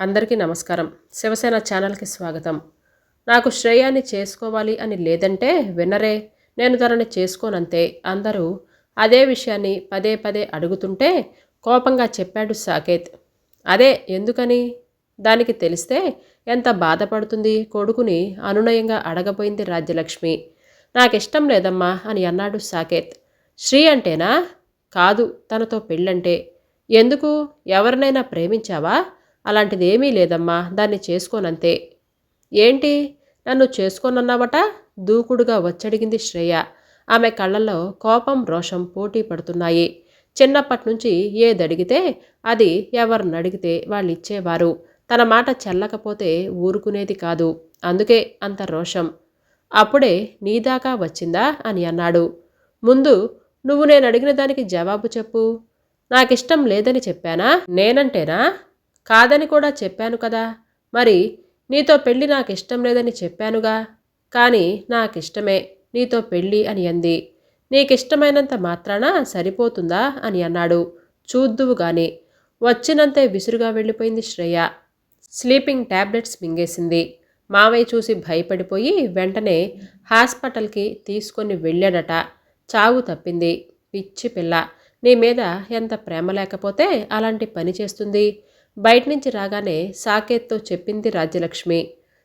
అందరికీ నమస్కారం. శివసేన ఛానల్కి స్వాగతం. నాకు శ్రేయాన్ని చేసుకోవాలి అని లేదంటే వినరే నేను తనని చేసుకోనంతే. అందరూ అదే విషయాన్ని పదే పదే అడుగుతుంటే కోపంగా చెప్పాడు సాకేత్. అదే ఎందుకని? దానికి తెలిస్తే ఎంత బాధపడుతుంది కొడుకుని అనునయంగా అడగబోయింది రాజ్యలక్ష్మి. నాకిష్టం లేదమ్మా అని అన్నాడు సాకేత్. శ్రీ అంటేనా? కాదు తనతో పెళ్ళంటే. ఎందుకు? ఎవరినైనా ప్రేమించావా? అలాంటిదేమీ లేదమ్మా దాన్ని చేసుకోనంతే. ఏంటి? నన్ను చేసుకోనన్నావట? దూకుడుగా వచ్చడిగింది శ్రేయ. ఆమె కళ్ళల్లో కోపం రోషం పోటీ పడుతున్నాయి. చిన్నప్పటి నుంచి ఏదడిగితే అది ఎవరినడిగితే వాళ్ళు ఇచ్చేవారు తన మాట చెల్లకపోతే ఊరుకునేది కాదు. అందుకే అంత రోషం. అప్పుడే నీదాకా వచ్చిందా? అని అన్నాడు. ముందు నువ్వు నేను అడిగిన దానికి జవాబు చెప్పు. నాకిష్టం లేదని చెప్పానా? నేనంటేనా? కాదని కూడా చెప్పాను కదా. మరి నీతో పెళ్ళి నాకు ఇష్టం లేదని చెప్పానుగా. కానీ నాకిష్టమే నీతో పెళ్ళి అని అంది. నీకిష్టమైనంత మాత్రాన సరిపోతుందా అని అన్నాడు. చూద్దువు గాని. వచ్చినంతే విసురుగా వెళ్ళిపోయింది శ్రేయ. Sleeping tablets మింగేసింది. మావయ్య చూసి భయపడిపోయి వెంటనే హాస్పిటల్కి తీసుకొని వెళ్ళాడట. చావు తప్పింది. పిచ్చి పిల్ల. నీ మీద ఎంత ప్రేమ లేకపోతే అలాంటి పని చేస్తుంది? బయట నుంచి రాగానే సాకేత్తో చెప్పింది రాజ్యలక్ష్మి.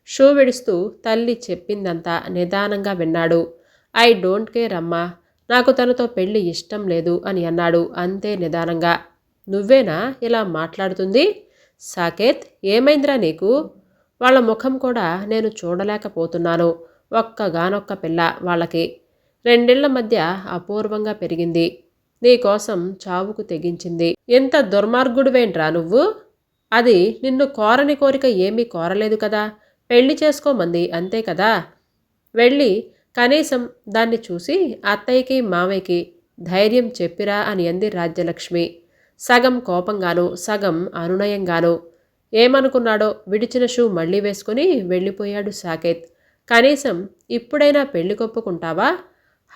షూ విడుస్తూ తల్లి చెప్పిందంతా నిదానంగా విన్నాడు. ఐ డోంట్ కేర్ అమ్మా నాకు తనతో పెళ్ళి ఇష్టం లేదు అని అన్నాడు అంతే నిదానంగా. నువ్వేనా ఇలా మాట్లాడుతుంది? సాకేత్ ఏమైందిరా నీకు? వాళ్ళ ముఖం కూడా నేను చూడలేకపోతున్నాను ఒక్కగానొక్క పిల్ల వాళ్ళకి. రెండేళ్ళ మధ్య అపూర్వంగా పెరిగింది. నీకోసం చావుకు తెగించింది. ఎంత దుర్మార్గుడువేంట్రా నువ్వు? అది నిన్ను కోరని కోరిక ఏమీ కోరలేదు కదా? పెళ్ళి చేసుకోమంది అంతే కదా? వెళ్ళి కనీసం దాన్ని చూసి అత్తయ్యకి మామయ్యకి ధైర్యం చెప్పిరా అని అంది రాజ్యలక్ష్మి. సగం కోపంగాను సగం అనునయంగాను ఏమనుకున్నాడో విడిచిన షూ మళ్ళీ వేసుకుని వెళ్ళిపోయాడు సాకేత్. కనీసం ఇప్పుడైనా పెళ్ళి కొప్పుకుంటావా?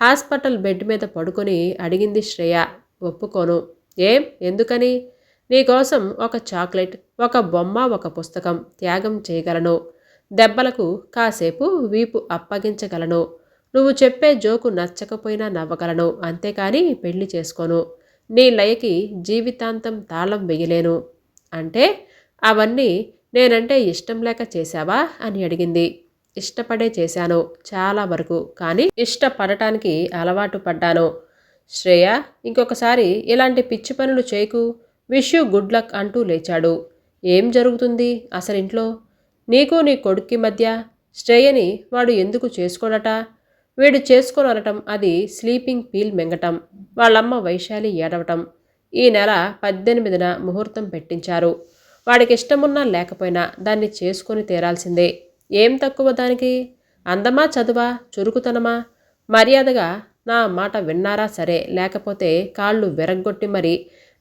హాస్పిటల్ బెడ్ మీద పడుకొని అడిగింది శ్రేయ. ఒప్పుకోను. ఏం? ఎందుకని? నీకోసం ఒక చాక్లెట్ ఒక బొమ్మ ఒక పుస్తకం త్యాగం చేయగలను. దెబ్బలకు కాసేపు వీపు అప్పగించగలను. నువ్వు చెప్పే జోకు నచ్చకపోయినా నవ్వగలను. అంతేకాని పెళ్ళి చేసుకోను. నీ లయకి జీవితాంతం తాళం వెయ్యలేను అంటే అవన్నీ నేనంటే ఇష్టం లేక చేశావా అని అడిగింది. ఇష్టపడే చేశాను చాలా వరకు కానీ ఇష్టపడటానికి అలవాటు పడ్డాను. శ్రేయ ఇంకొకసారి ఇలాంటి పిచ్చి పనులు చేయకు. విష్ యూ గుడ్ లక్ అంటూ లేచాడు. ఏం జరుగుతుంది? అసలింట్లో నీకు నీ కొడుక్కి మధ్య శ్రేయని వాడు ఎందుకు చేసుకోనట వీడు చేసుకోనరటం అది స్లీపింగ్ పీల్ మింగటం. వాళ్ళమ్మ వైశాలి ఏడవటం. ఈ నెల పద్దెనిమిదిన ముహూర్తం పెట్టించారు. వాడికి ఇష్టమున్నా లేకపోయినా దాన్ని చేసుకొని తీరాల్సిందే. ఏం తక్కువ దానికి? అందమా చదువా? చురుకుతనమా? మర్యాదగా నా మాట విన్నారా సరే లేకపోతే కాళ్ళు విరగ్గొట్టి మరి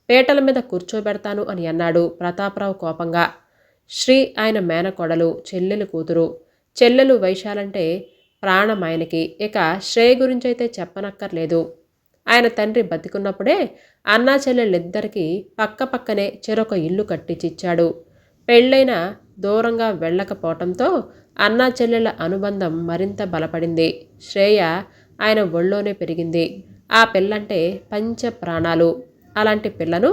పేటల మీద కూర్చోబెడతాను అని అన్నాడు ప్రతాపరావు కోపంగా. శ్రీ ఆయన మేనకొడలు చెల్లెలు కూతురు. చెల్లెలు వైశాలంటే ప్రాణం ఆయనకి. ఇక శ్రేయ గురించి అయితే చెప్పనక్కర్లేదు. ఆయన తండ్రి బతికున్నప్పుడే అన్నా చెల్లెళ్ళిద్దరికీ పక్క పక్కనే చెరొక ఇల్లు కట్టించిచ్చాడు. పెళ్ళైన దూరంగా వెళ్ళకపోవటంతో అన్నా చెల్లెళ్ళ అనుబంధం మరింత బలపడింది. శ్రేయ ఆయన ఒళ్ళోనే పెరిగింది. ఆ పిల్లంటే పంచ ప్రాణాలు అలాంటి పిల్లను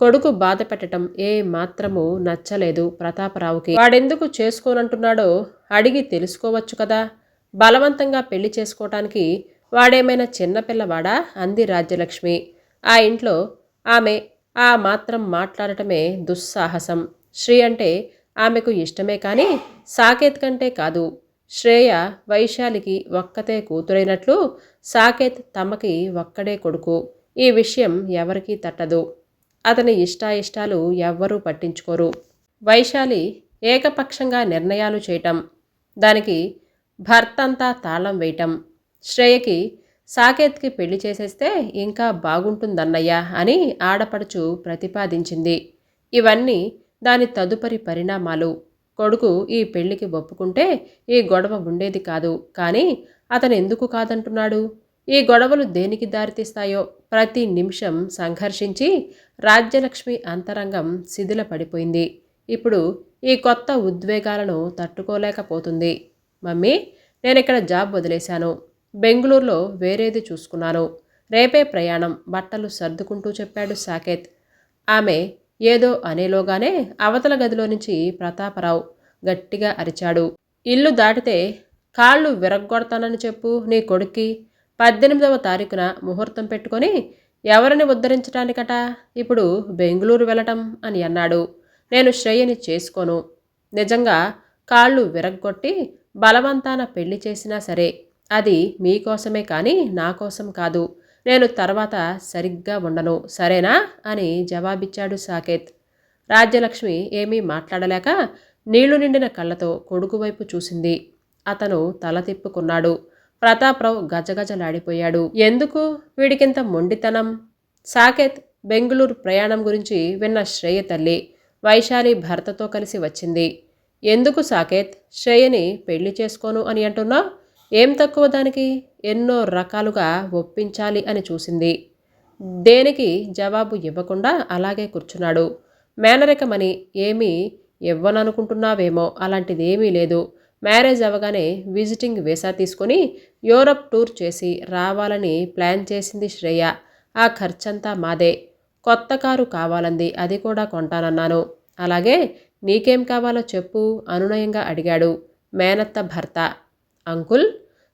కొడుకు బాధ పెట్టడం ఏ మాత్రము నచ్చలేదు ప్రతాపరావుకి. వాడెందుకు చేసుకోనంటున్నాడో అడిగి తెలుసుకోవచ్చు కదా. బలవంతంగా పెళ్ళి చేసుకోవటానికి వాడేమైనా చిన్నపిల్లవాడా అంది రాజ్యలక్ష్మి. ఆ ఇంట్లో ఆమె ఆ మాత్రం మాట్లాడటమే దుస్సాహసం. శ్రీ అంటే ఆమెకు ఇష్టమే కానీ సాకేత్ కంటే కాదు. శ్రేయ వైశాలికి ఒక్కతే కూతురైనట్లు సాకేత్ తమకి ఒక్కడే కొడుకు. ఈ విషయం ఎవరికీ తట్టదు. అతని ఇష్టాయిష్టాలు ఎవ్వరూ పట్టించుకోరు. వైశాలి ఏకపక్షంగా నిర్ణయాలు చేయటం దానికి భర్తంతా తాళం వేయటం శ్రేయకి సాకేత్కి పెళ్ళి చేసేస్తే ఇంకా బాగుంటుందన్నయ్యా అని ఆడపడుచు ప్రతిపాదించింది. ఇవన్నీ దాని తదుపరి పరిణామాలు. కొడుకు ఈ పెళ్ళికి ఒప్పుకుంటే ఈ గొడవ ఉండేది కాదు కానీ అతను ఎందుకు కాదంటున్నాడు? ఈ గొడవలు దేనికి దారితీస్తాయో ప్రతి నిమిషం సంఘర్షించి రాజ్యలక్ష్మి అంతరంగం శిథిల పడిపోయింది ఇప్పుడు ఈ కొత్త ఉద్వేగాలను తట్టుకోలేకపోతుంది. మమ్మీ నేను ఇక్కడ జాబ్ వదిలేశాను. బెంగళూరులో వేరేది చూసుకున్నాను. రేపే ప్రయాణం బట్టలు సర్దుకుంటూ చెప్పాడు సాకేత్. ఆమె ఏదో అనేలోగానే అవతల గదిలో నుంచి ప్రతాపరావు గట్టిగా అరిచాడు. ఇల్లు దాటితే కాళ్ళు విరగ్గొడతానని చెప్పు నీ కొడుక్కి. పద్దెనిమిదవ తారీఖున ముహూర్తం పెట్టుకొని ఎవరిని ఉద్ధరించటానికట? ఇప్పుడు బెంగళూరు వెళ్ళటం అని అన్నాడు. నేను శ్రేయని చేసుకోను. నిజంగా కాళ్ళు విరగ్గొట్టి బలవంతాన పెళ్ళి చేసినా సరే అది మీకోసమే కానీ నా కోసం కాదు. నేను తర్వాత సరిగ్గా ఉండను. సరేనా? అని జవాబిచ్చాడు సాకేత్. రాజ్యలక్ష్మి ఏమీ మాట్లాడలేక నీళ్ళు నిండిన కళ్ళతో కొడుకు వైపు చూసింది. అతను తల తిప్పుకున్నాడు. ప్రతాప్రావు గజగజలాడిపోయాడు. ఎందుకు? వీడికింత మొండితనం? సాకేత్ బెంగుళూరు ప్రయాణం గురించి విన్న శ్రేయ తల్లి వైశాలి భర్తతో కలిసి వచ్చింది. ఎందుకు సాకేత్? శ్రేయని పెళ్ళి చేసుకోను అని అంటున్నా? ఏం తక్కువ దానికి? ఎన్నో రకాలుగా ఒప్పించాలి అని చూసింది. దేనికి జవాబు ఇవ్వకుండా అలాగే కూర్చున్నాడు. మేనరికమని ఏమీ ఇవ్వననుకుంటున్నావేమో అలాంటిదేమీ లేదు. మ్యారేజ్ అవ్వగానే విజిటింగ్ వీసా తీసుకొని యూరప్ టూర్ చేసి రావాలని ప్లాన్ చేసింది శ్రేయ. ఆ ఖర్చంతా మాదే. కొత్త కారు కావాలంది అది కూడా కొంటానన్నాను. అలాగే నీకేం కావాలో చెప్పు అనునయంగా అడిగాడు మేనత్త భర్త. అంకుల్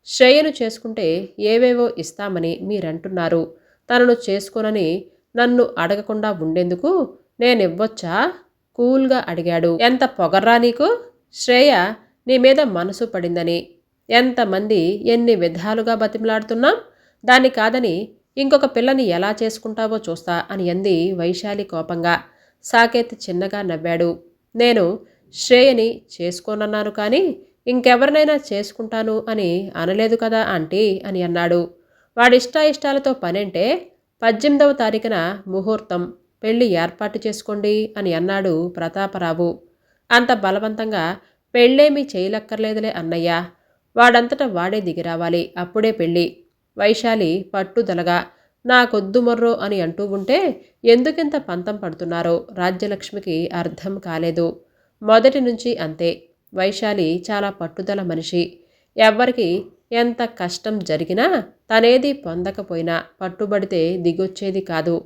శ్రేయను చేసుకుంటే ఏవేవో ఇస్తామని మీరంటున్నారు. తనను చేసుకోనని నన్ను అడగకుండా ఉండేందుకు నేనివ్వొచ్చా? కూల్గా అడిగాడు. ఎంత పొగర్రా నీకు? శ్రేయ నీ మీద మనసు పడిందని. ఎంతమంది ఎన్ని విధాలుగా బతిమలాడుతున్నాం దాన్ని కాదని ఇంకొక పిల్లని ఎలా చేసుకుంటావో చూస్తా అని అంది వైశాలి కోపంగా. సాకేత్ చిన్నగా నవ్వాడు. నేను శ్రేయని చేసుకోనన్నాను కానీ ఇంకెవరినైనా చేసుకుంటాను అని అనలేదు కదా ఆంటీ అని అన్నాడు. వాడిష్టాయిష్టాలతో పనేంటే పద్దెనిమిదవ తారీఖున ముహూర్తం పెళ్ళి ఏర్పాటు చేసుకోండి అని అన్నాడు ప్రతాపరావు. అంత బలవంతంగా పెళ్ళేమీ చేయలక్కర్లేదులే అన్నయ్య. వాడంతట వాడే దిగిరావాలి అప్పుడే పెళ్ళి. వైశాలి పట్టుదలగా నాకొద్దు మొర్రో అని అంటూ ఉంటే ఎందుకింత పంతం పడుతున్నారో రాజ్యలక్ష్మికి అర్థం కాలేదు. మొదటి నుంచి అంతే. వైశాలి చాలా పట్టుదల మనిషి. ఎవ్వరికి ఎంత కష్టం జరిగినా తనేది పొందకపోయినా పట్టుబడితే దిగొచ్చేది కాదు.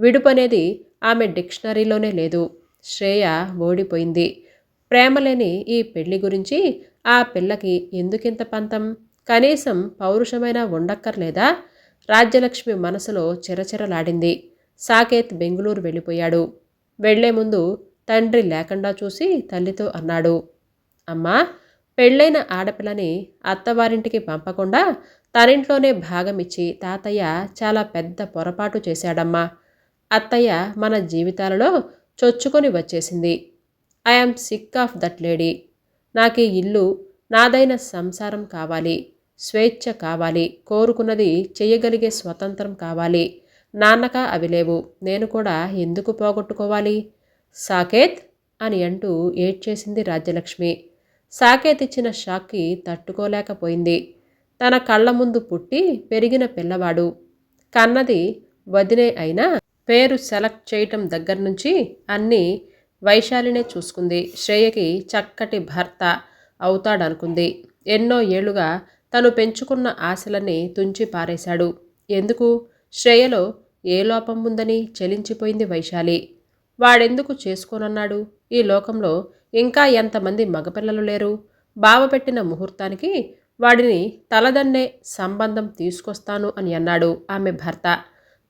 విడుపనేది ఆమె డిక్షనరీలోనే లేదు. శ్రేయ ఓడిపోయింది. ప్రేమలేని ఈ పెళ్ళి గురించి ఆ పిల్లకి ఎందుకింత పంతం? కనీసం పౌరుషమైన ఉండక్కర్లేదా? రాజ్యలక్ష్మి మనసులో చిరచిరలాడింది. సాకేత్ బెంగుళూరు వెళ్ళిపోయాడు. వెళ్ళే ముందు తండ్రి లేకుండా చూసి తల్లితో అన్నాడు. అమ్మా పెళ్ళైన ఆడపిల్లని అత్తవారింటికి పంపకుండా తనింట్లోనే భాగమిచ్చి తాతయ్య చాలా పెద్ద పొరపాటు చేశాడమ్మా. అత్తయ్య మన జీవితాలలో చొచ్చుకొని వచ్చేసింది. I am sick of that lady నాకు ఈ ఇల్లు నాదైన సంసారం కావాలి స్వేచ్ఛ కావాలి కోరుకున్నది చేయగలిగే స్వతంత్రం కావాలి. నాన్నక అవి లేవు నేను కూడా ఎందుకు పోగొట్టుకోవాలి? సాకేత్? అని అంటూ ఏడ్చేసింది రాజ్యలక్ష్మి. సాకేత్ ఇచ్చిన షాక్కి తట్టుకోలేకపోయింది. తన కళ్ళ ముందు పుట్టి పెరిగిన పిల్లవాడు. కన్నది వదినే అయినా పేరు సెలెక్ట్ చేయటం దగ్గర నుంచి అన్నీ వైశాలినే చూసుకుంది. శ్రేయకి చక్కటి భర్త అవుతాడనుకుంది. ఎన్నో ఏళ్ళుగా తను పెంచుకున్న ఆశలన్నీ తుంచి పారేశాడు. ఎందుకు? శ్రేయలో ఏ లోపం ఉందని చెలించిపోయింది వైశాలి. వాడెందుకు చేసుకోనన్నాడు? ఈ లోకంలో ఇంకా ఎంతమంది మగపిల్లలు లేరు? బావపెట్టిన ముహూర్తానికి వాడిని తలదన్నే సంబంధం తీసుకొస్తాను అని అన్నాడు ఆమె భర్త.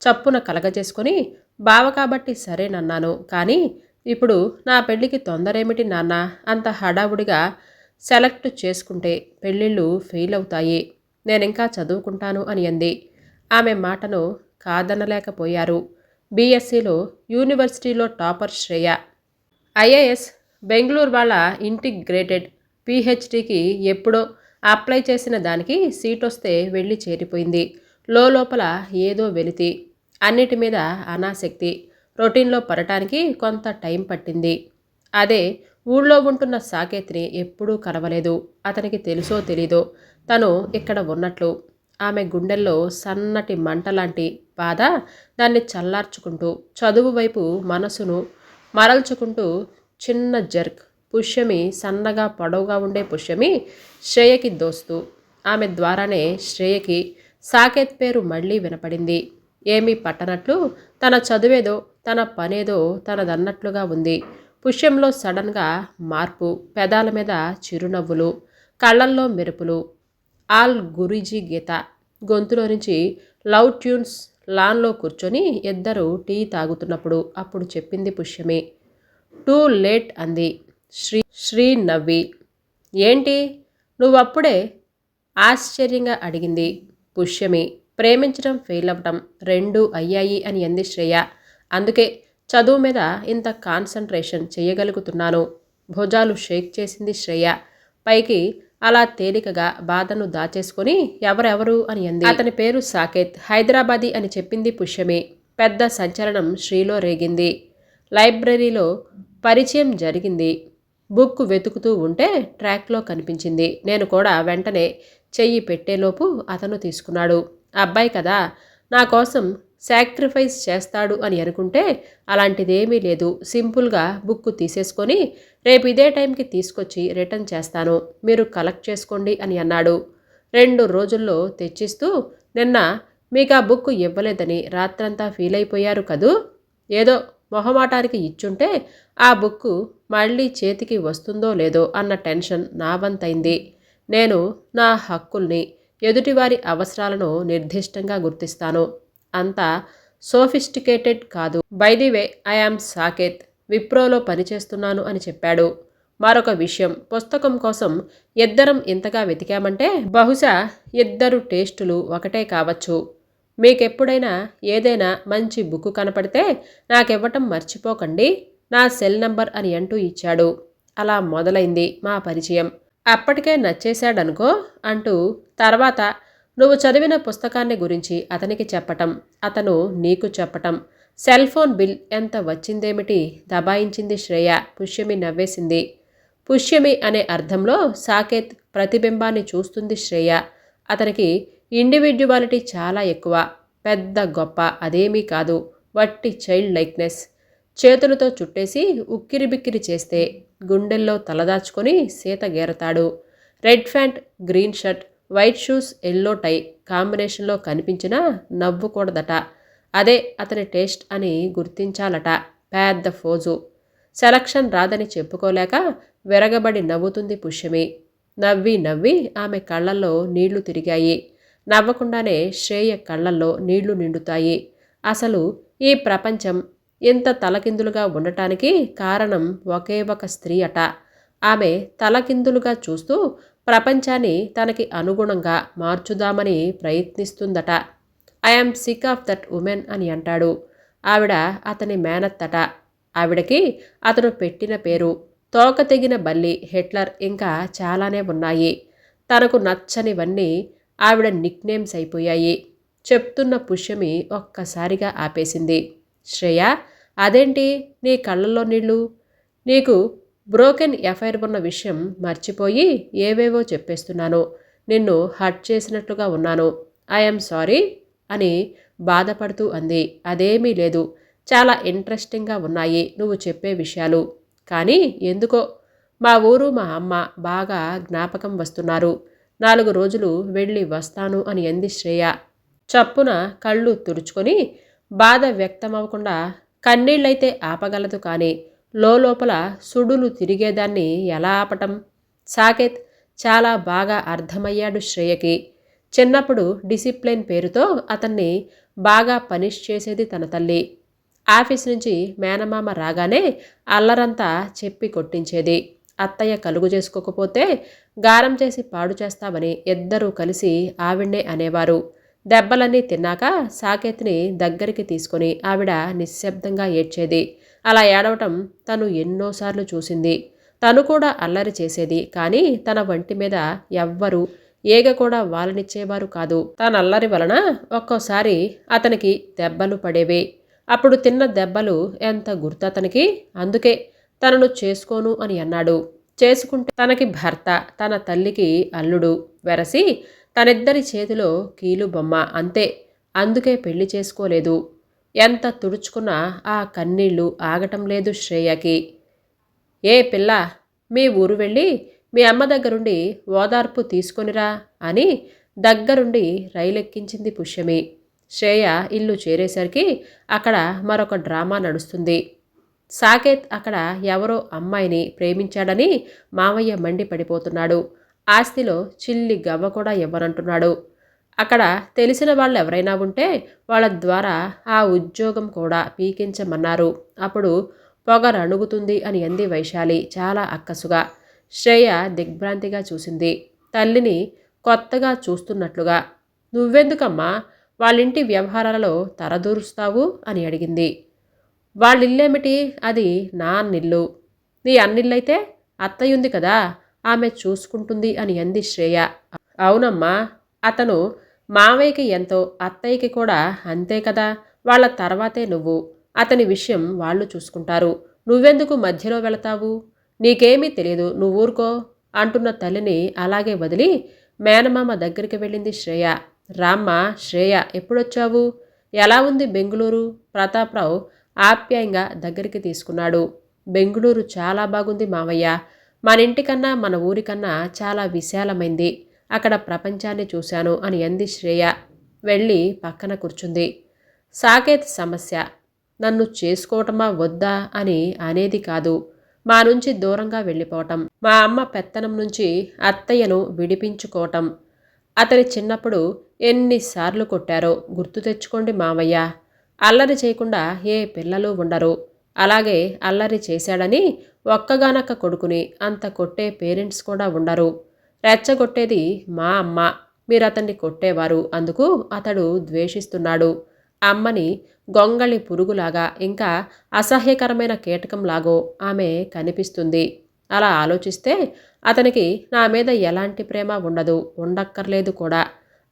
చప్పున కలగజేసుకొని బావ కాబట్టి సరేనన్నాను కానీ ఇప్పుడు నా పెళ్ళికి తొందరేమిటి నాన్న? అంత హడావుడిగా సెలెక్ట్ చేసుకుంటే పెళ్ళిళ్ళు ఫెయిల్ అవుతాయి. నేనింకా చదువుకుంటాను అని అంది. ఆమె మాటను కాదనలేకపోయారు. బీఎస్సీలో యూనివర్సిటీలో టాపర్ శ్రేయ. ఐఏఎస్ బెంగళూరు వాళ్ళ ఇంటిగ్రేటెడ్ పిహెచ్డికి ఎప్పుడో అప్లై చేసిన దానికి సీట్ వస్తే వెళ్ళి చేరిపోయింది. లోపల ఏదో వెలితి. అన్నిటి మీద అనాసక్తి. రొటీన్లో పడటానికి కొంత టైం పట్టింది. అదే ఊళ్ళో ఉంటున్న సాకేత్ని ఎప్పుడూ కలవలేదు. అతనికి తెలుసో తెలీదో తను ఇక్కడ ఉన్నట్లు. ఆమె గుండెల్లో సన్నటి మంటలాంటి బాధ దాన్ని చల్లార్చుకుంటూ చదువు వైపు మనసును మరల్చుకుంటూ చిన్న జర్క్ పుష్యమి సన్నగా పొడవుగా ఉండే పుష్యమి శ్రేయకి దోస్తు ఆమె ద్వారానే శ్రేయకి సాకేత్ పేరు మళ్ళీ వినపడింది. ఏమీ పట్టనట్లు తన చదువేదో తన పనేదో తనదన్నట్లుగా ఉంది. పుష్యంలో సడన్గా మార్పు పెదాల మీద చిరునవ్వులు కళ్ళల్లో మెరుపులు. ఆల్ గురూజీ గీత గొంతులో నుంచి లవ్ ట్యూన్స్ లాన్లో కూర్చొని ఇద్దరు టీ తాగుతున్నప్పుడు అప్పుడు చెప్పింది పుష్యమి. టూ లేట్ అంది. శ్రీ శ్రీ నవ్వి. ఏంటి? నువ్వప్పుడే ఆశ్చర్యంగా అడిగింది పుష్యమి. ప్రేమించడం ఫెయిల్ అవ్వటం రెండు అయ్యాయి అని అంది శ్రేయ. అందుకే చదువు మీద ఇంత కాన్సన్ట్రేషన్ చేయగలుగుతున్నాను. భుజాలు షేక్ చేసింది శ్రేయ. పైకి అలా తేలికగా బాధను దాచేసుకొని ఎవరెవరు అని అంది. అతని పేరు సాకేత్ హైదరాబాదీ అని చెప్పింది పుష్యమి. పెద్ద సంచలనం శ్రీలో రేగింది. లైబ్రరీలో పరిచయం జరిగింది. బుక్ వెతుకుతూ ఉంటే ట్రాక్లో కనిపించింది. నేను కూడా వెంటనే చెయ్యి పెట్టేలోపు అతను తీసుకున్నాడు. అబ్బాయి కదా నా కోసం సాక్రిఫైస్ చేస్తాడు అని అనుకుంటే అలాంటిదేమీ లేదు. సింపుల్గా బుక్ తీసేసుకొని రేపు ఇదే టైంకి తీసుకొచ్చి రిటర్న్ చేస్తాను. మీరు కలెక్ట్ చేసుకోండి అని అన్నాడు. రెండు రోజుల్లో తెచ్చిస్తూ నిన్న మీకు ఆ బుక్ ఇవ్వలేదని రాత్రంతా ఫీల్ అయిపోయారు కదూ? ఏదో మొహమాటానికి ఇచ్చుంటే ఆ బుక్ మళ్ళీ చేతికి వస్తుందో లేదో అన్న టెన్షన్ నా వంతైంది. నేను నా హక్కుల్ని ఎదుటివారి అవసరాలను నిర్దిష్టంగా గుర్తిస్తాను. అంత సోఫిస్టికేటెడ్ కాదు. By the way I am Saketh. విప్రోలో పనిచేస్తున్నాను అని చెప్పాడు. మరొక విషయం పుస్తకం కోసం ఇద్దరం ఇంతగా వెతికామంటే బహుశా ఇద్దరు టేస్టులు ఒకటే కావచ్చు. మీకెప్పుడైనా ఏదైనా మంచి బుక్ కనపడితే నాకివ్వటం మర్చిపోకండి. నా సెల్ నంబర్ అని అంటూ ఇచ్చాడు. అలా మొదలైంది మా పరిచయం. అప్పటికే నచ్చేశాడనుకో అంటూ తర్వాత నువ్వు చదివిన పుస్తకాన్ని గురించి అతనికి చెప్పటం అతను నీకు చెప్పటం సెల్ ఫోన్ బిల్ ఎంత వచ్చిందేమిటి దబాయించింది శ్రేయ. పుష్యమి నవ్వేసింది. పుష్యమి అనే అర్థంలో సాకేత్ ప్రతిబింబాన్ని చూస్తుంది శ్రేయ. అతనికి ఇండివిడ్యువాలిటీ చాలా ఎక్కువ పెద్ద గొప్ప అదేమీ కాదు వట్టి చైల్డ్ లైక్నెస్. చేతులతో చుట్టేసి ఉక్కిరిబిక్కిరి చేస్తే గుండెల్లో తలదాచుకొని సీత గేరతాడు. Red pant green shirt white shoes yellow tie కాంబినేషన్లో కనిపించినా నవ్వుకూడదట. అదే అతని టేస్ట్ అని గుర్తించాలట పెద్ద ఫోజు. సెలక్షన్ రాదని చెప్పుకోలేక విరగబడి నవ్వుతుంది పుష్యమి. నవ్వి నవ్వి ఆమె కళ్ళల్లో నీళ్ళు తిరిగాయి. నవ్వకుండానే శ్రేయ కళ్ళల్లో నీళ్ళు నిండుతాయి. అసలు ఈ ప్రపంచం ఇంత తలకిందులుగా ఉండటానికి కారణం ఒకే ఒక స్త్రీ అట. ఆమె తలకిందులుగా చూస్తూ ప్రపంచాన్ని తనకి అనుగుణంగా మార్చుదామని ప్రయత్నిస్తుందట. I'm sick of that woman అని అంటాడు. ఆవిడ అతని మేనత్తట. ఆవిడకి అతను పెట్టిన పేరు తోక తెగిన బల్లి హిట్లర్ ఇంకా చాలానే ఉన్నాయి. తనకు నచ్చనివన్నీ ఆవిడ నిక్నేమ్స్ అయిపోయాయి. చెప్తున్న పుష్యమి ఒక్కసారిగా ఆపేసింది. శ్రేయ అదేంటి నీ కళ్ళల్లో నీళ్ళు? నీకు బ్రోకెన్ ఎఫ్ఐఆర్ ఉన్న విషయం మర్చిపోయి ఏవేవో చెప్పేస్తున్నాను. నిన్ను హర్ట్ చేసినట్లుగా ఉన్నాను. ఐఎమ్ సారీ అని బాధపడుతూ అంది. అదేమీ లేదు. చాలా ఇంట్రెస్టింగ్గా ఉన్నాయి నువ్వు చెప్పే విషయాలు. కానీ ఎందుకో? మా ఊరు మా అమ్మ బాగా జ్ఞాపకం వస్తున్నారు. నాలుగు రోజులు వెళ్ళి వస్తాను అని అంది శ్రేయ. చప్పున కళ్ళు తుడుచుకొని బాధ వ్యక్తమవ్వకుండా కన్నీళ్ళైతే ఆపగలదు కానీ లోపల సుడులు తిరిగేదాన్ని ఎలా ఆపటం? సాకేత్ చాలా బాగా అర్థమయ్యాడు శ్రేయకి. చిన్నప్పుడు డిసిప్లిన్ పేరుతో అతన్ని బాగా పనిష్ చేసేది తన తల్లి. ఆఫీస్ నుంచి మేనమామ రాగానే అల్లరంతా చెప్పి కొట్టించేది. అత్తయ్య కలుగు చేసుకోకపోతే గారం చేసి పాడు చేస్తామని ఇద్దరూ కలిసి ఆవిడ్నే అనేవారు. దెబ్బలన్నీ తిన్నాక సాకేత్ని దగ్గరికి తీసుకొని ఆవిడ నిశ్శబ్దంగా ఏడ్చేది. అలా ఏడవటం తను ఎన్నోసార్లు చూసింది. తను కూడా అల్లరి చేసేది. కానీ తన వంటి మీద ఎవ్వరు ఏగ కూడా వాళ్ళనిచ్చేవారు కాదు. తన అల్లరి వలన ఒక్కోసారి అతనికి దెబ్బలు పడేవి. అప్పుడు తిన్న దెబ్బలు ఎంత గుర్తు అతనికి? అందుకే తనను చేసుకోను అని అన్నాడు. చేసుకుంటే తనకి భర్త తన తల్లికి అల్లుడు వెరసి తనిద్దరి చేతిలో కీలు బొమ్మ. అంతే. అందుకే పెళ్ళి చేసుకోలేదు. ఎంత తుడుచుకున్నా ఆ కన్నీళ్ళు ఆగటం లేదు శ్రేయకి. ఏ పిల్ల మీ ఊరు వెళ్ళి మీ అమ్మ దగ్గరుండి ఓదార్పు తీసుకొనిరా అని దగ్గరుండి రైలెక్కించింది పుష్యమి. శ్రేయ ఇల్లు చేరేసరికి అక్కడ మరొక డ్రామా నడుస్తుంది. సాకేత్ అక్కడ ఎవరో అమ్మాయిని ప్రేమించాడని మామయ్య మండి పడిపోతున్నాడు ఆస్తిలో చిల్లి గవ్వ కూడా ఇవ్వనంటున్నాడు. అక్కడ తెలిసిన వాళ్ళు ఎవరైనా ఉంటే వాళ్ళ ద్వారా ఆ ఉద్యోగం కూడా పీకించమన్నారు. అప్పుడు పొగరణుగుతుంది అని అంది వైశాలి చాలా అక్కసుగా. శ్రేయ దిగ్భ్రాంతిగా చూసింది. తల్లిని కొత్తగా చూస్తున్నట్లుగా. నువ్వెందుకమ్మా? వాళ్ళింటి వ్యవహారాలలో తరదూరుస్తావు అని అడిగింది. వాళ్ళిల్లేమిటి అది నా అన్నిల్లు నీ అన్నిళ్ళైతే అత్తయ్యుంది కదా? ఆమె చూసుకుంటుంది అని అంది శ్రేయ. అవునమ్మా అతను మావయ్యకి ఎంతో అత్తయ్యకి కూడా అంతే కదా? వాళ్ళ తర్వాతే నువ్వు. అతని విషయం వాళ్ళు చూసుకుంటారు. నువ్వెందుకు మధ్యలో వెళతావు? నీకేమీ తెలియదు నువ్వు ఊరుకో అంటున్న తల్లిని అలాగే వదిలి మేనమామ దగ్గరికి వెళ్ళింది శ్రేయ. రామ్మ శ్రేయ ఎప్పుడొచ్చావు? ఎలా ఉంది బెంగుళూరు? ప్రతాప్రావు ఆప్యాయంగా దగ్గరికి తీసుకున్నాడు. బెంగుళూరు చాలా బాగుంది మావయ్య. మన ఇంటికన్నా మన ఊరికన్నా చాలా విశాలమైంది. అక్కడ ప్రపంచాన్ని చూశాను అని అంది శ్రేయ. వెళ్ళి పక్కన కూర్చుంది. సాకేత్ సమస్య. నన్ను చేసుకోవటమా వద్దా అని అనేది కాదు. మా నుంచి దూరంగా వెళ్ళిపోవటం. మా అమ్మ పెత్తనం నుంచి అత్తయ్యను విడిపించుకోవటం. అతని చిన్నప్పుడు ఎన్నిసార్లు కొట్టారో గుర్తు తెచ్చుకోండి మావయ్య. అల్లరి చేయకుండా ఏ పిల్లలు ఉండరు. అలాగే అల్లరి చేశాడని ఒక్కగానక్క కొడుకుని అంత కొట్టే పేరెంట్స్ కూడా ఉండరు. రెచ్చగొట్టేది మా అమ్మ. మీరు అతన్ని కొట్టేవారు. అందుకు అతడు ద్వేషిస్తున్నాడు. అమ్మని గొంగళి పురుగులాగా ఇంకా అసహ్యకరమైన కీటకంలాగో ఆమె కనిపిస్తుంది. అలా ఆలోచిస్తే అతనికి నా మీద ఎలాంటి ప్రేమ ఉండదు. ఉండక్కర్లేదు కూడా.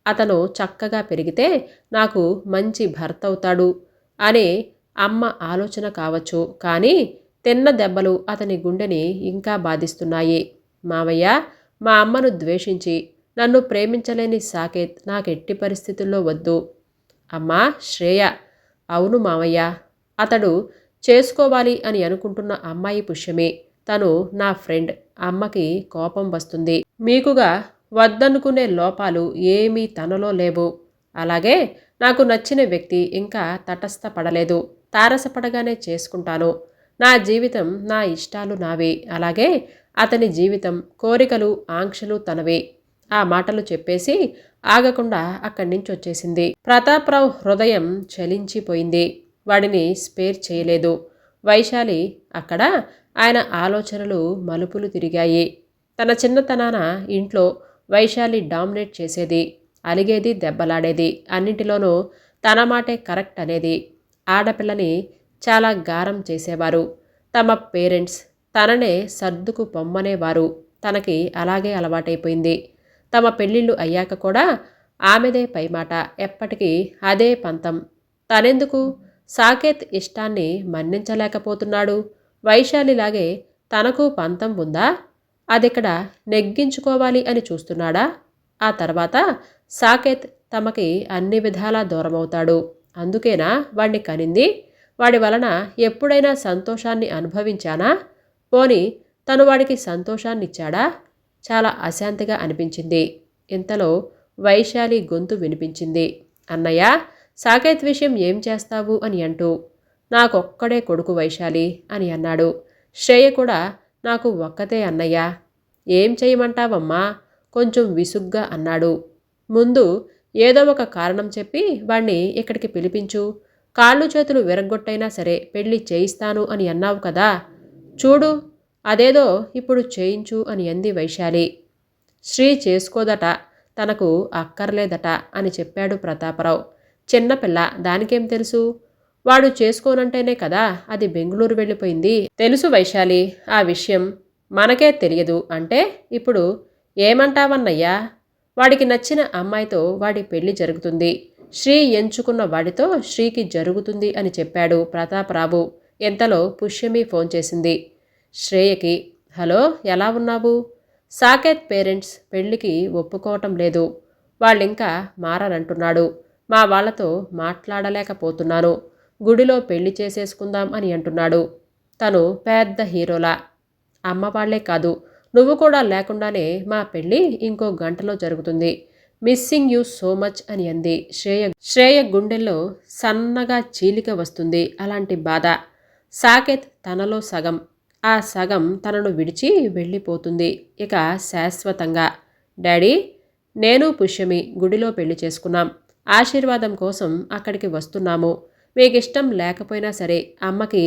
అతను చక్కగా పెరిగితే నాకు మంచి భర్త అవుతాడు అనే అమ్మ ఆలోచన కావచ్చు. కానీ తిన్న దెబ్బలు అతని గుండెని ఇంకా బాధిస్తున్నాయి. మావయ్య మా అమ్మను ద్వేషించి నన్ను ప్రేమించలేని సాకేత్ నాకెట్టి పరిస్థితుల్లో వద్దు. అమ్మా శ్రేయ. అవును మావయ్య. అతడు చేసుకోవాలి అని అనుకుంటున్న అమ్మాయి పుష్యమే. తను నా ఫ్రెండ్. అమ్మకి కోపం వస్తుంది. మీకుగా వద్దనుకునే లోపాలు ఏమీ తనలో లేవు. అలాగే నాకు నచ్చిన వ్యక్తి ఇంకా తటస్థపడలేదు. తారసపడగానే చేసుకుంటాను. నా జీవితం నా ఇష్టాలు నావే. అలాగే అతని జీవితం కోరికలు ఆంక్షలు తనవే. ఆ మాటలు చెప్పేసి ఆగకుండా అక్కడి నుంచి వచ్చేసింది. ప్రతాప్రావు హృదయం చలించిపోయింది. వాడిని స్పేర్ చేయలేదు. వైశాలి అక్కడ ఆయన ఆలోచనలు మలుపులు తిరిగాయి. తన చిన్నతనాన ఇంట్లో వైశాలి డామినేట్ చేసేది అలిగేది దెబ్బలాడేది అన్నింటిలోనూ తన మాటే కరెక్ట్ అనేది. ఆడపిల్లని చాలా గారం చేసేవారు. తమ పేరెంట్స్ తననే సర్దుకు పొమ్మనేవారు. తనకి అలాగే అలవాటైపోయింది. తమ పెళ్ళిళ్ళు అయ్యాక కూడా ఆమెదే పైమాట. ఎప్పటికీ అదే పంతం. తనెందుకు? సాకేత్ ఇష్టాన్ని మన్నించలేకపోతున్నాడు. వైశాలిలాగే తనకు పంతం ఉందా? అదిక్కడ నెగ్గించుకోవాలి అని చూస్తున్నాడా? ఆ తర్వాత సాకేత్ తమకి అన్ని విధాలా దూరమవుతాడు. అందుకేనా వాణ్ణి కనింది? వాడి వలన ఎప్పుడైనా సంతోషాన్ని అనుభవించానా? పోని తను వాడికి సంతోషాన్నిచ్చాడా? చాలా అశాంతిగా అనిపించింది. ఇంతలో వైశాలి గొంతు వినిపించింది. అన్నయ్య సాకేత్ విషయం ఏం చేస్తావు అని అంటూ నాకొక్కడే కొడుకు వైశాలి అని అన్నాడు. శ్రేయ కూడా నాకు ఒక్కతే అన్నయ్య. ఏం చేయమంటావమ్మా? కొంచెం విసుగ్గా అన్నాడు. ముందు ఏదో ఒక కారణం చెప్పి వాణ్ణి ఇక్కడికి పిలిపించు. కాళ్ళు చేతులు విరగ్గొట్టైనా సరే పెళ్ళి చేయిస్తాను అని అన్నావు కదా. చూడు అదేదో ఇప్పుడు చేయించు అని అంది వైశాలి. శ్రీ చేసుకోదట తనకు అక్కర్లేదట అని చెప్పాడు ప్రతాపరావు. చిన్నపిల్ల దానికేం తెలుసు? వాడు చేసుకోనంటేనే కదా అది బెంగళూరు వెళ్ళిపోయింది. తెలుసు వైశాలి ఆ విషయం మనకే తెలియదు అంటే ఇప్పుడు ఏమంటావన్నయ్యా? వాడికి నచ్చిన అమ్మాయితో వాడి పెళ్ళి జరుగుతుంది. శ్రీ ఎంచుకున్న వాడితో శ్రీకి జరుగుతుంది అని చెప్పాడు ప్రతాపరావు. ఎంతలో పుష్యమి ఫోన్ చేసింది. శ్రేయకి హలో ఎలా ఉన్నావు? సాకేత్ పేరెంట్స్ పెళ్ళికి ఒప్పుకోవటం లేదు. వాళ్ళింకా మారనంటున్నాడు. మా వాళ్ళతో మాట్లాడలేకపోతున్నాను. గుడిలో పెళ్ళి చేసేసుకుందాం అని అంటున్నాడు. తను పెద్ద హీరోలా. అమ్మ వాళ్ళే కాదు నువ్వు కూడా లేకుండానే మా పెళ్ళి ఇంకో గంటలో జరుగుతుంది. మిస్సింగ్ యూ సో మచ్ అని అంది. శ్రేయ శ్రేయ గుండెల్లో సన్నగా చీలిక వస్తుంది. అలాంటి బాధ. సాకేత్ తనలో సగం. ఆ సగం తనను విడిచి వెళ్ళిపోతుంది. ఇక శాశ్వతంగా. డాడీ నేను పుష్యమి గుడిలో పెళ్ళి చేసుకున్నాం. ఆశీర్వాదం కోసం అక్కడికి వస్తున్నాము. మీకు ఇష్టం లేకపోయినా సరే అమ్మకి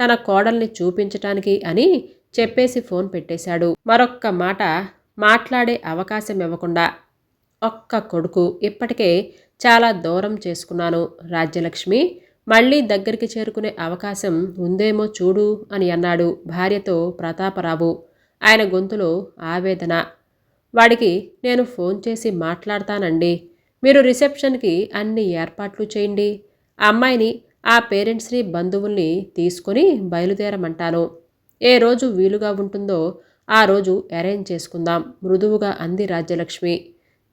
తన కోడల్ని చూపించటానికి అని చెప్పేసి ఫోన్ పెట్టేశాడు. మరొక్క మాట మాట్లాడే అవకాశం ఇవ్వకుండా ఒక్క కొడుకు ఇప్పటికే చాలా దూరం చేసుకున్నాను రాజ్యలక్ష్మి. మళ్ళీ దగ్గరికి చేరుకునే అవకాశం ఉందేమో చూడు అని అన్నాడు భార్యతో ప్రతాపరావు. ఆయన గొంతులో ఆవేదన. వాడికి నేను ఫోన్ చేసి మాట్లాడతానండి. మీరు రిసెప్షన్కి అన్ని ఏర్పాట్లు చేయండి. అమ్మాయిని ఆ పేరెంట్స్ని బంధువుల్ని తీసుకొని బయలుదేరమంటాను. ఏ రోజు వీలుగా ఉంటుందో ఆ రోజు అరేంజ్ చేసుకుందాం మృదువుగా అంది రాజ్యలక్ష్మి.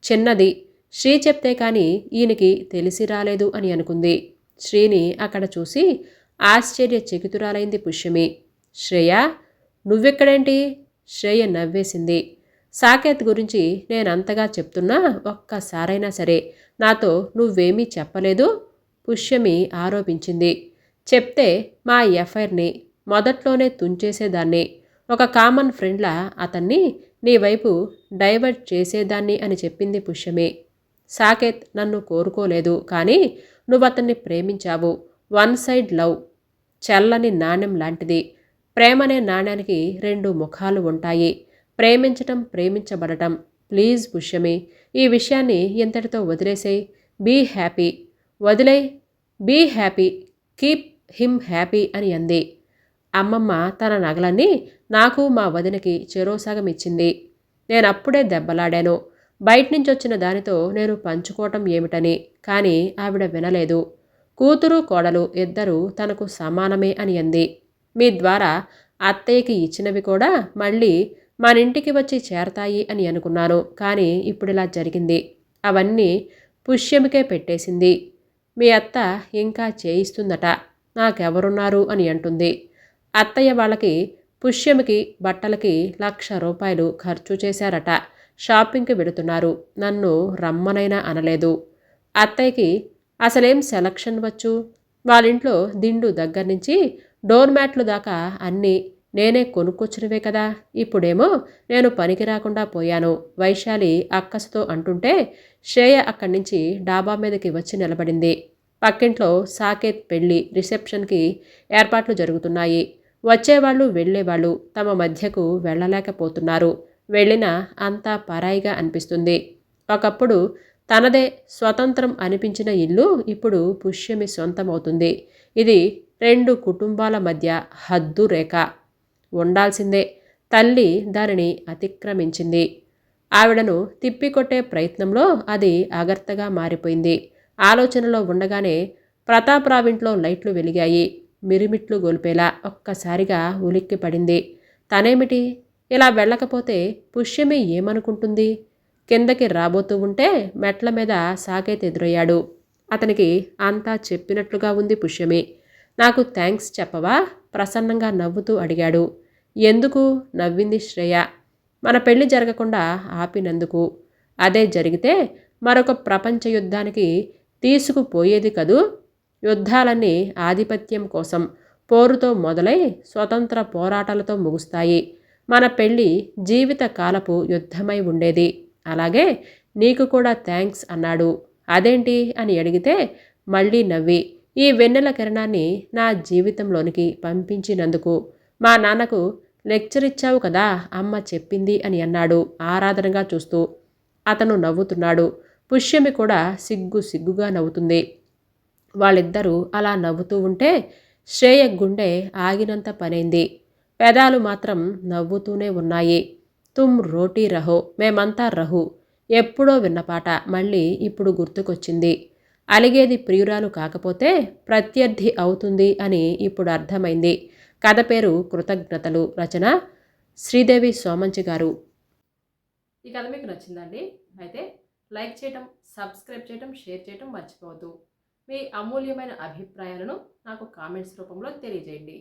చిన్నది. శ్రీ చెప్తే కానీ ఈయనకి తెలిసి రాలేదు అని అనుకుంది. శ్రీని అక్కడ చూసి ఆశ్చర్య చకితురాలైంది పుష్యమి. శ్రేయ నువ్వెక్కడేంటి? శ్రేయ నవ్వేసింది. సాకేత్ గురించి నేనంతగా చెప్తున్నా ఒక్కసారైనా సరే. నాతో నువ్వేమీ చెప్పలేదు? పుష్యమి ఆరోపించింది. చెప్తే మా ఎఫ్ఐఆర్ని మొదట్లోనే తుంచేసేదాన్ని. ఒక కామన్ ఫ్రెండ్లా అతన్ని నీ వైపు డైవర్ట్ చేసేదాన్ని అని చెప్పింది పుష్యమి. సాకేత్ నన్ను కోరుకోలేదు కానీ నువ్వు అతన్ని ప్రేమించావు. One side love. చల్లని నాణ్యం లాంటిది. ప్రేమనే నాణ్యానికి రెండు ముఖాలు ఉంటాయి. ప్రేమించటం ప్రేమించబడటం. ప్లీజ్ పుష్యమి ఈ విషయాన్ని ఇంతటితో వదిలేసేయ్. Be happy. వదిలే be happy. Keep him happy అని అంది. అమ్మమ్మ తన నగలన్నీ నాకు మా వదినకి చెరోసగం ఇచ్చింది నేను అప్పుడే దెబ్బలాడాను. బయట నుంచి వచ్చిన దానితో నేను పంచుకోవటం ఏమిటని కానీ ఆవిడ వినలేదు. కూతురు కోడలు ఇద్దరూ తనకు సమానమే అని అంది. మీ ద్వారా అత్తయ్యకి ఇచ్చినవి కూడా మళ్ళీ మన ఇంటికి వచ్చి చేరతాయి అని అనుకున్నాను కానీ ఇప్పుడు ఇలా జరిగింది. అవన్నీ పుష్యమికే పెట్టేసింది. మీ అత్త ఇంకా చేయిస్తుందట. నాకెవరున్నారు అని అంటుంది. అత్తయ్య వాళ్ళకి పుష్యమికి బట్టలకి లక్ష రూపాయలు ఖర్చు చేశారట. షాపింగ్కి వెడుతున్నారు. నన్ను రమ్మనైనా అనలేదు. అత్తయ్యకి అసలేం సెలక్షన్ వచ్చు? వాళ్ళింట్లో దిండు దగ్గర నుంచి డోర్ మ్యాట్లు దాకా అన్నీ నేనే కొనుక్కొచ్చినవే కదా. ఇప్పుడేమో నేను పనికి రాకుండా పోయాను. వైశాలి అక్కసుతో అంటుంటే శ్రేయ అక్కడి నుంచి డాబా మీదకి వచ్చి నిలబడింది. పక్కింట్లో సాకేత్ పెళ్ళి రిసెప్షన్కి ఏర్పాట్లు జరుగుతున్నాయి. వచ్చేవాళ్ళు వెళ్ళేవాళ్ళు తమ మధ్యకు వెళ్ళలేకపోతున్నారు. వెళ్ళినా అంతా పరాయిగా అనిపిస్తుంది. ఒకప్పుడు తనదే స్వతంత్రం అనిపించిన ఇల్లు ఇప్పుడు పుష్యమి సొంతమవుతుంది. ఇది రెండు కుటుంబాల మధ్య హద్దు రేఖ. ఉండాల్సిందే. తల్లి దానిని అతిక్రమించింది. ఆవిడను తిప్పికొట్టే ప్రయత్నంలో అది అగర్తగా మారిపోయింది. ఆలోచనలో ఉండగానే ప్రతాపరావింట్లో లైట్లు వెలిగాయి. మిరిమిట్లు గొలిపేలా ఒక్కసారిగా ఉలిక్కి పడింది. తనేమిటి? ఇలా వెళ్ళకపోతే పుష్యమి ఏమనుకుంటుంది? కిందకి రాబోతూ ఉంటే మెట్ల మీద సాకేత్ ఎదురయ్యాడు. అతనికి అంతా చెప్పినట్లుగా ఉంది పుష్యమి. నాకు థ్యాంక్స్ చెప్పవా? ప్రసన్నంగా నవ్వుతూ అడిగాడు. ఎందుకు? నవ్వింది శ్రేయ. మన పెళ్ళి జరగకుండా ఆపినందుకు. అదే జరిగితే మరొక ప్రపంచ యుద్ధానికి తీసుకుపోయేది కదూ? యుద్ధాలన్నీ ఆధిపత్యం కోసం పోరుతో మొదలై స్వతంత్ర పోరాటాలతో ముగుస్తాయి. మన పెళ్ళి జీవిత కాలపు యుద్ధమై ఉండేది. అలాగే నీకు కూడా థ్యాంక్స్ అన్నాడు. అదేంటి అని అడిగితే మళ్ళీ నవ్వి ఈ వెన్నెల కిరణాన్ని నా జీవితంలోనికి పంపించినందుకు. మా నాన్నకు లెక్చర్ ఇచ్చావు కదా అమ్మ చెప్పింది అని అన్నాడు ఆరాధనగా చూస్తూ. అతను నవ్వుతున్నాడు. పుష్యమి కూడా సిగ్గు సిగ్గుగా నవ్వుతుంది. వాళ్ళిద్దరూ అలా నవ్వుతూ ఉంటే శ్రేయ గుండె ఆగినంత పనైంది. పెదాలు మాత్రం నవ్వుతూనే ఉన్నాయి. తుమ్ రోటీ రహో మేమంతా రహు. ఎప్పుడో విన్నపాట మళ్ళీ ఇప్పుడు గుర్తుకొచ్చింది. అలిగేది ప్రియురాలు కాకపోతే ప్రత్యర్థి అవుతుంది అని ఇప్పుడు అర్థమైంది. కథ పేరు కృతజ్ఞతలు రచన శ్రీదేవి సోమంచి గారు. ఈ కథ మీకు నచ్చిందండి అయితే లైక్ చేయటం సబ్స్క్రైబ్ చేయటం షేర్ చేయటం మర్చిపోవద్దు. మీ అమూల్యమైన అభిప్రాయాలను నాకు కామెంట్స్ రూపంలో తెలియజేయండి.